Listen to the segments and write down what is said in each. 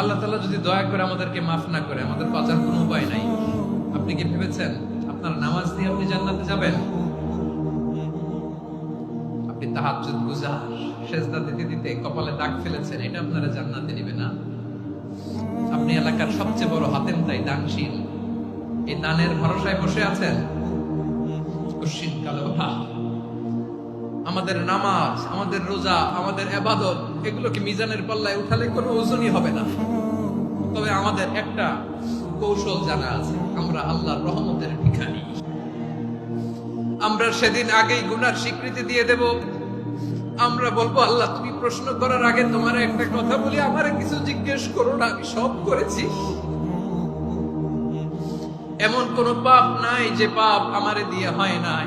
আল্লাহ তাআলা যদি দয়া করে আমাদেরকে মাফ না করে, আমাদের বাঁচার কোনো উপায় নাই। আপনি কি ভেবেছেন আপনার নামাজ দিয়ে আপনি জান্নাতে যাবেন? আপনি সেজদা দিতে দিতে কপালে দাগ ফেলেছেন, এটা আপনারা জান্নাতে না। আপনি এলাকার সবচেয়ে বড় হাতেম তাই দানশীল। এই দানের ভরসায় বসে আছেন? কুশ্চিন কালো ভাব। আমাদের নামাজ, আমাদের রোজা, আমাদের এবাদত এগুলোকে মিজানের পাল্লায় উঠালে কোনো ওজনই হবে না। তবে আমাদের একটা কৌশল জানা আছে, আমরা আল্লাহর রহমতের ভিখারি। আমরা সেদিন আগেই গুনার স্বীকৃতি দিয়ে দেব। আমরা বলব, আল্লাহ, তুমি প্রশ্ন করার আগে তোমার একটা কথা বলি, আমার কিছু জিজ্ঞেস করো না, আমি সব করেছি। এমন কোন পাপ নাই যে পাপ আমারে দিয়ে হয় নাই।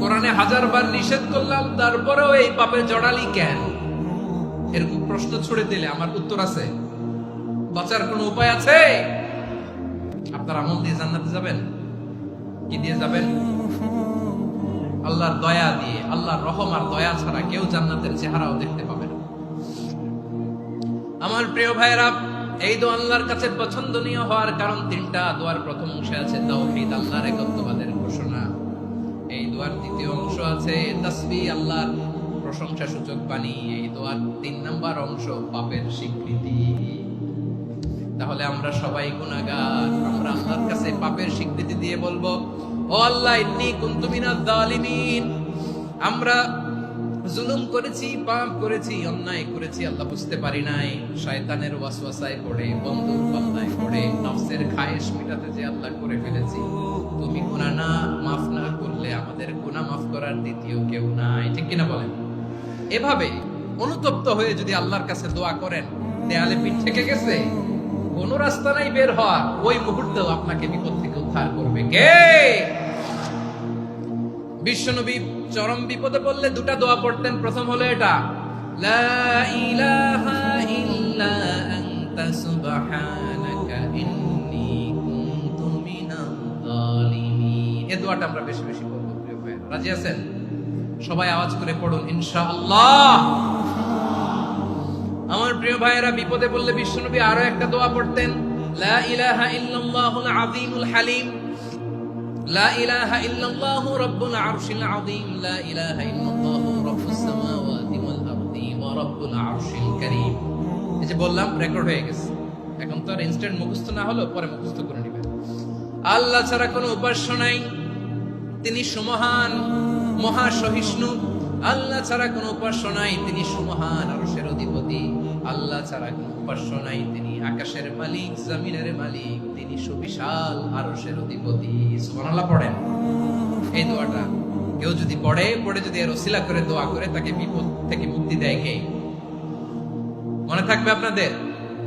কোরআনে হাজার বার নিষেধ করলাম, তারপরেও এই পাপে জড়ালি কেন? এরকম প্রশ্ন ছুড়ে দিলে আমার উত্তর আছে। বাঁচার কোনো উপায় আছে? আপনার আমল দিয়ে জান্নাতে যাবেন? কি দিয়ে যাবেন? আল্লাহর দয়া দিয়ে, আল্লাহর রহম আর দয়া ছাড়া কেউ জান্নাতের চেহারাও দেখতে পাবে না। আমার প্রিয় ভাইরা এই দো আল্লাহর কাছে পছন্দনীয় হওয়ার কারণ তিনটা। দোয়ার প্রথম অংশে আছে তাওহীদ আল্লাহর একত্ববাদের ঘোষণা। দোয়ার দ্বিতীয় অংশ আছে। তাসবিহ আল্লাহর প্রশংসা সূচক বাণী। এই দোয়ার তিন নাম্বার অংশ, পাপের স্বীকৃতি। তাহলে আমরা সবাই গুনাহগার। আমরা আল্লাহর কাছে পাপের স্বীকৃতি দিয়ে বলব, ও আল্লাহ, ইন্নী কুনতু মিনাজ জালিমিন আমরা জুলুম করেছি, পাপ করেছি, অন্যায় করেছি, আল্লাহ বুঝতে পারি নাই। শয়তানের ওয়াসওয়াসায় পড়ে, বন্ধুর পড়ে নফসের খায়েশ মিটাতে যে আল্লাহ করে ফেলেছি। তুমি গুনাহ না, মাফ না করলে আমাদের গুনাহ মাফ করার দ্বিতীয় কেউ নাই। ঠিক কিনা বলেন? এভাবে অনুতপ্ত হয়ে যদি আল্লাহর কাছে দোয়া করেন, দেয়ালে পিঠ থেকে গেছে, কোন রাস্তা নাই বের হওয়ার ওই মুহূর্তেও আপনাকে বিপদ থেকে উদ্ধার করবে। কে? বিশ্বনবী চরম বিপদে পড়লে দুটা দোয়া পড়তেন। প্রথম হলো এটা, লা ইলাহা ইল্লা আনতা সুবহানাকা আমার প্রিয় ভাইয়েরা। বিপদে বললে বিশ্বনবী আরও একটা দোয়া পড়তেন হালিম। লা ইলাহা লা ইলাহা বললাম রেকর্ড হয়ে গেছে। এখন তো আর ইনস্ট্যান্ট মুখস্থ না হলো পরে মুখস্থ করে নেবেন আল্লাহ ছাড়া কোনো উপাস্য নাই। তিনি সুমহান মহা সহিষ্ণু আল্লাহ ছাড়া কোনো উপাস্য নাই, তিনি সুমহান আরশের অধিপতি। আল্লাহ ছাড়া কোনো উপাস্য নাই, তিনি আকাশের মালিক, জমিনের মালিক, তিনি সুবিশাল আরশের অধিপতি। সুবহানাল্লাহ পড়েন। এই দোয়াটা কেউ যদি পড়ে পড়ে যদি এর ওসিলা করে, দোয়া করে, তাকে বিপদ থেকে মুক্তি দেয় কে? মনে থাকবে আপনাদের?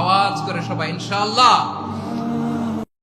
আওয়াজ করে সবাই ইনশাআল্লাহ।